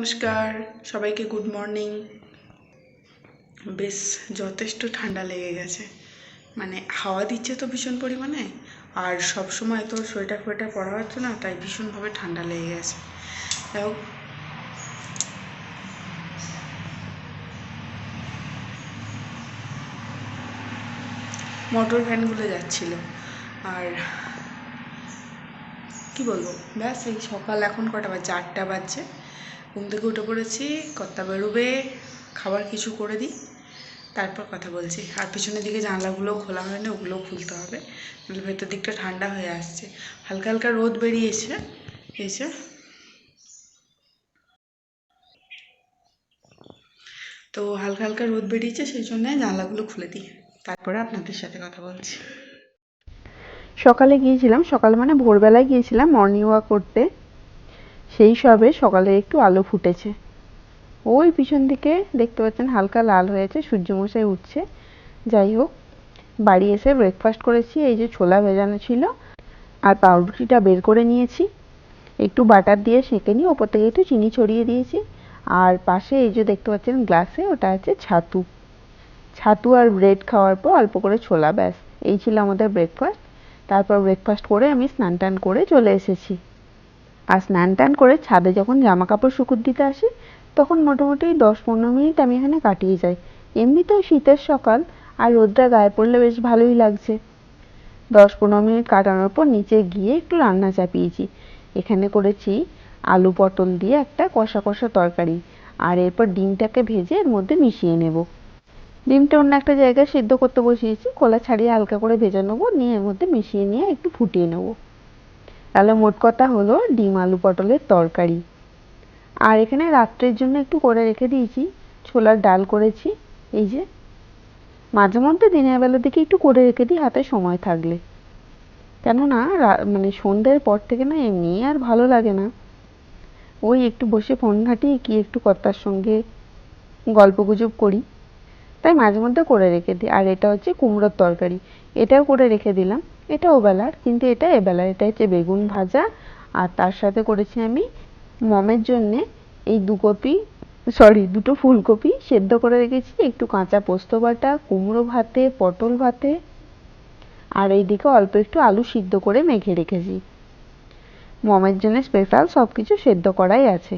নমস্কার, সবাইকে good morning. বেশ, যথেষ্ট ঠান্ডা লেগে গেছে। মানে হাওয়া দিচ্ছে তো ভীষণ পরিমাণে, আর সব সময় তো সোয়েটার ফোয়েটার পরা হচ্ছে না, তাই ভীষণভাবে ঠান্ডা লেগে গেছে। মোটর ভ্যানগুলো যাচ্ছিল, আর কি বলব, ব্যাস এই সকাল এখন কটা বাজছে আটটা বাজছে। ঘুম থেকে উঠে পড়েছি, কর্তা বেরোবে, খাবার কিছু করে দিই, তারপর কথা বলছি। আর পিছনের দিকে জানলাগুলো খোলা হয়নি ওগুলোও খুলতে হবে, নাহলে ভেতর দিকটা ঠান্ডা হয়ে আসছে। হালকা হালকা রোদ বেরিয়েছে এসে তো হালকা হালকা রোদ বেরিয়েছে, সেই জন্য জানলাগুলো খুলে দিই। তারপরে আপনাদের সাথে কথা বলছি। সকালে গিয়েছিলাম, সকাল মানে ভোরবেলায় গিয়েছিলাম মর্নিং ওয়াক করতে। সেই সবে সকালে একটু আলো ফুটেছে। ওই পিছন দিকে দেখতে পাচ্ছেন হালকা লাল হয়েছে, সূর্যমশাই উঠছে। যাই হোক, বাড়ি এসে ব্রেকফাস্ট করেছি, এই যে ছোলা ভেজানো ছিল আর পাউরুটিটা বের করে নিয়েছি। একটু বাটার দিয়ে সেঁকে নিয়ে ওপর থেকে একটু চিনি ছড়িয়ে দিয়েছি। আর পাশে এই যে দেখতে পাচ্ছেন গ্লাসে ওটা আছে ছাতু। ছাতু আর ব্রেড খাওয়ার পর অল্প করে ছোলা, ব্যাস। এই ছিল আমাদের ব্রেকফাস্ট তারপর ব্রেকফাস্ট করে আমি স্নান টান করে চলে এসেছি। আর স্নান টান করে ছাদে যখন জামা কাপড় শুকুর দিতে আসি, তখন মোটামুটি দশ পনেরো মিনিট আমি এখানে কাটিয়ে যাই। এমনিতেও শীতের সকাল আর রোদটা গায়ে পড়লে বেশ ভালোই লাগছে। দশ পনেরো মিনিট কাটানোর পর নিচে গিয়ে একটু রান্না চাপিয়েছি। এখানে করেছি আলু পটল দিয়ে একটা কষা কষা তরকারি আর এরপর ডিমটাকে ভেজে এর মধ্যে মিশিয়ে নেব। ডিমটা অন্য একটা জায়গায় সিদ্ধ করতে বসিয়েছি, কলা ছাড়িয়ে হালকা করে ভেজে নেব, নিয়ে এর মধ্যে মিশিয়ে নিয়ে একটু ফুটিয়ে নেব। তাহলে মোট কথা হলো ডিম আলু পটলের তরকারি। আর এখানে রাত্রের জন্য একটু করে রেখে দিয়েছি, ছোলার ডাল করেছি, এই যে। মাঝে মধ্যে দিনের বেলার দিকে একটু করে রেখে দিই, হাতে সময় থাকলে। কেননা মানে সন্ধ্যের পর থেকে না এমনি আর ভালো লাগে না। ওই একটু বসে ফোন ঘাঁটি, কি একটু কর্তার সঙ্গে গল্প গুজব করি। তাই মাঝে মধ্যে করে রেখে দিই। আর এটা হচ্ছে কুমড়োর তরকারি। এটাও করে রেখে দিলাম। এটা ওবেলার কিন্তু এটা এবেলার এটা হচ্ছে বেগুন ভাজা, আর তার সাথে করেছি আমি মমের জন্যে এই দু কপি সরি দুটো ফুলকপি সেদ্ধ করে রেখেছি, একটু কাঁচা পোস্ত বাটা, কুমড়ো ভাতে, পটল ভাতে, আর এইদিকে অল্প একটু আলু সিদ্ধ করে মেখে রেখেছি। মমের জন্য স্পেশাল সব কিছু সেদ্ধ করাই আছে।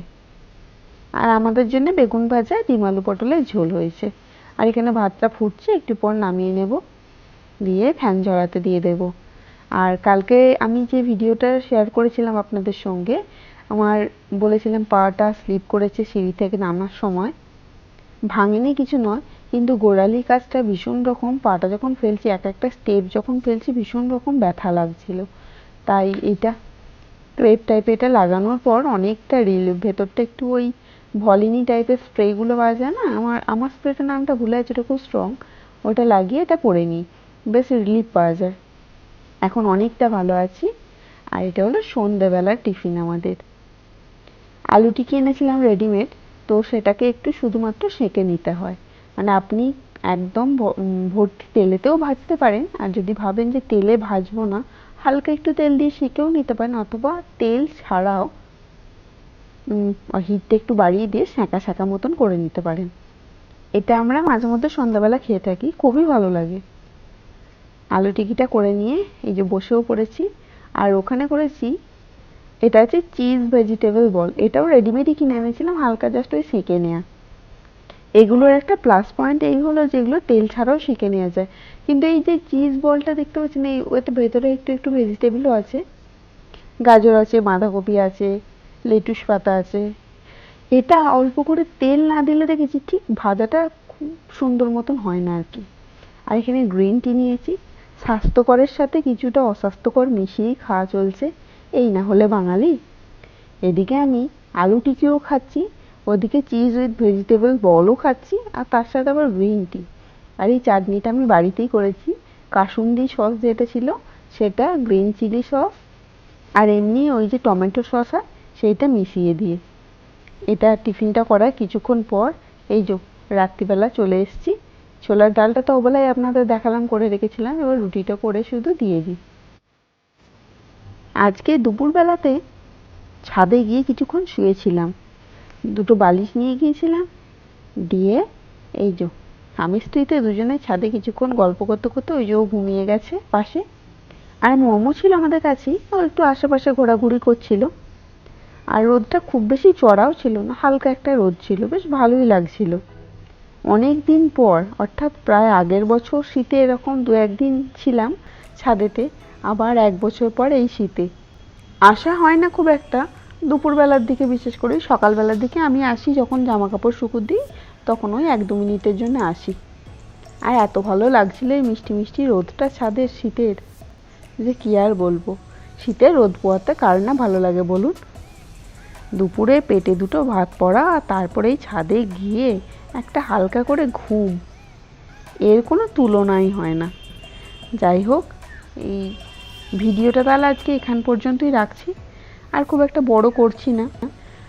আর আমাদের জন্য বেগুন ভাজা, ডিম আলু পটলের ঝোল হয়েছে। আর এখানে ভাতটা ফুটছে, একটু পর নামিয়ে নেব। দিয়ে ফ্যান ঝরাতে দিয়ে দেব। আর কালকে আমি যে ভিডিওটা শেয়ার করেছিলাম আপনাদের সঙ্গে, আমার বলেছিলাম পাটা স্লিপ করেছে সিঁড়ি থেকে নামার সময়। ভাঙেনি কিছু নয়, কিন্তু গোড়ালি কাজটা ভীষণ রকম, পাটা যখন ফেলছি, এক একটা স্টেপ যখন ফেলছি, ভীষণ রকম ব্যথা লাগছিল। তাই এটা ক্রেপ টাইপের এটা লাগানোর পর অনেকটা রিলিফ ভেতরটা একটু ওই ভলিনি টাইপের স্প্রেগুলো পাওয়া যায় না? আমার আমার স্প্রেটার নামটা ভুলে আছে ওটা খুব স্ট্রং ওটা লাগিয়ে এটা পরে নিই। বেশ রিলিফ পাওয়া যায়। এখন অনেকটা ভালো আছি, আর এটা হলো সন্ধেবেলার টিফিন আমাদের। আলু টিকি এনেছিলাম রেডিমেড তো সেটাকে একটু শুধুমাত্র সেঁকে নিতে হয়। মানে আপনি একদম ভর্তি তেলেতেও ভাজতে পারেন, আর যদি ভাবেন যে তেলে ভাজবো না, হালকা একটু তেল দিয়ে সেঁকেও নিতে পারেন, অথবা তেল ছাড়াও হিটটা একটু বাড়িয়ে দিয়ে সেঁকা সেঁকা মতন করে নিতে পারেন। এটা আমরা মাঝে মধ্যে সন্ধ্যাবেলা খেয়ে থাকি, খুবই ভালো লাগে। আলু টিকিটা করে নিয়ে এই যে বসেও পড়েছি আর ওখানে করেছি, এটা হচ্ছে চিজ ভেজিটেবল বল এটাও রেডিমেডই কিনে এনেছিলাম, হালকা জাস্ট ওই সেঁকে নেওয়া এগুলোর একটা প্লাস পয়েন্ট এই হলো যেগুলো তেল ছাড়াও সেঁকে নেওয়া যায়। কিন্তু এই যে চিজ বলটা দেখতে পাচ্ছেন, এই ওতে ভেতরে একটু একটু ভেজিটেবলও আছে। গাজর আছে, বাঁধাকপি আছে লেটুস পাতা আছে। এটা অল্প করে তেল না দিলে দেখেছি ঠিক ভাজাটা খুব সুন্দর মতন হয় না আর কি। আর এখানে গ্রিন টি নিয়েছি। স্বাস্থ্যকরের সাথে কিছুটা অস্বাস্থ্যকর মিশিয়েই খাওয়া চলছে, এই না হলে বাঙালি। এদিকে আমি আলু টিকিও খাচ্ছি, ওদিকে চিজ উইথ ভেজিটেবল বলও খাচ্ছি, আর তার সাথে আবার গ্রিন টি আর এই চাটনিটা আমি বাড়িতেই করেছি, কাসুন্দি সস যেটা ছিল, সেটা গ্রিন চিলি সস, আর এমনি ওই যে টমেটো সস হয়, সেইটা মিশিয়ে দিয়ে। এটা টিফিনটা করার কিছুক্ষণ পর, এই যে রাত্রিবেলা চলে এসেছি ছোলার ডালটা তো ওবেলায় আপনাদের দেখালাম, করে রেখেছিলাম, এবার রুটিটা করে শুধু দিয়ে দিই। আজকে দুপুরবেলাতে ছাদে গিয়ে কিছুক্ষণ শুয়েছিলাম। দুটো বালিশ নিয়ে গিয়েছিলাম, দিয়ে এই যে, স্বামী স্ত্রীতে দুজনে ছাদে কিছুক্ষণ গল্প করতে করতে ওই যে ঘুমিয়ে গেছে পাশে। আর মোমো ছিল আমাদের কাছেই, ও একটু আশেপাশে ঘোরাঘুরি করছিল। আর রোদটা খুব বেশি চড়াও ছিল না, হালকা একটা রোদ ছিল, বেশ ভালোই লাগছিল। অনেক দিন পর, অর্থাৎ প্রায় আগের বছর শীতে এরকম দু একদিন ছিলাম ছাদেতে, আবার এক বছর পর এই শীতে। আসা হয় না খুব একটা, দুপুরবেলার দিকে বিশেষ করে, সকালবেলার দিকে আমি আসি যখন জামা কাপড় শুকুর দিই, তখন ওই এক দু মিনিটের জন্য আসি। আর এত ভালো লাগছিল এই মিষ্টি মিষ্টি রোদটা ছাদের শীতের। যে কী আর বলব শীতে রোদ পোয়াতে কার না ভালো লাগে বলুন? দুপুরে পেটে দুটো ভাত পড়া আর তারপরেই ছাদে গিয়ে একটা হালকা করে ঘুম। এর কোনো তুলনাই হয় না। যাই হোক, এই ভিডিওটা তাহলে আজকে এখান পর্যন্তই রাখছি। আর খুব একটা বড় করছি না।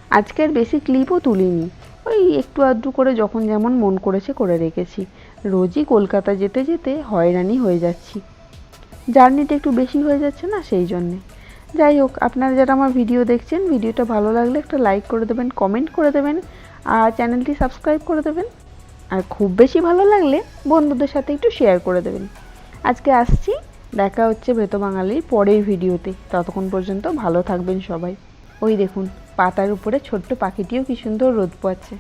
আজকে আর বেশি ক্লিপও তুলিনি। ওই একটু আধটু করে যখন যেমন মন করেছে করে রেখেছি। রোজই কলকাতা যেতে যেতে হয়রানি হয়ে যাচ্ছি। জার্নিটা একটু বেশি হয়ে যাচ্ছে না সেই জন্যে। যাই হোক, আপনারা যারা আমার ভিডিও দেখছেন, ভিডিওটা ভালো লাগলে একটা লাইক করে দেবেন কমেন্ট করে দেবেন। আর চ্যানেলটি সাবস্ক্রাইব করে দেবেন। আর খুব বেশি ভালো লাগলে বন্ধুদের সাথে একটু শেয়ার করে দেবেন। আজকে আসছি, দেখা হচ্ছে ভেতো বাঙালির পরের ভিডিওতে। ততক্ষণ পর্যন্ত ভালো থাকবেন সবাই। ওই দেখুন, পাতার উপরে ছোট্ট পাখিটিও কি সুন্দর রোদ পোয়াচ্ছে।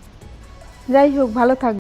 যাই হোক, ভালো থাকবেন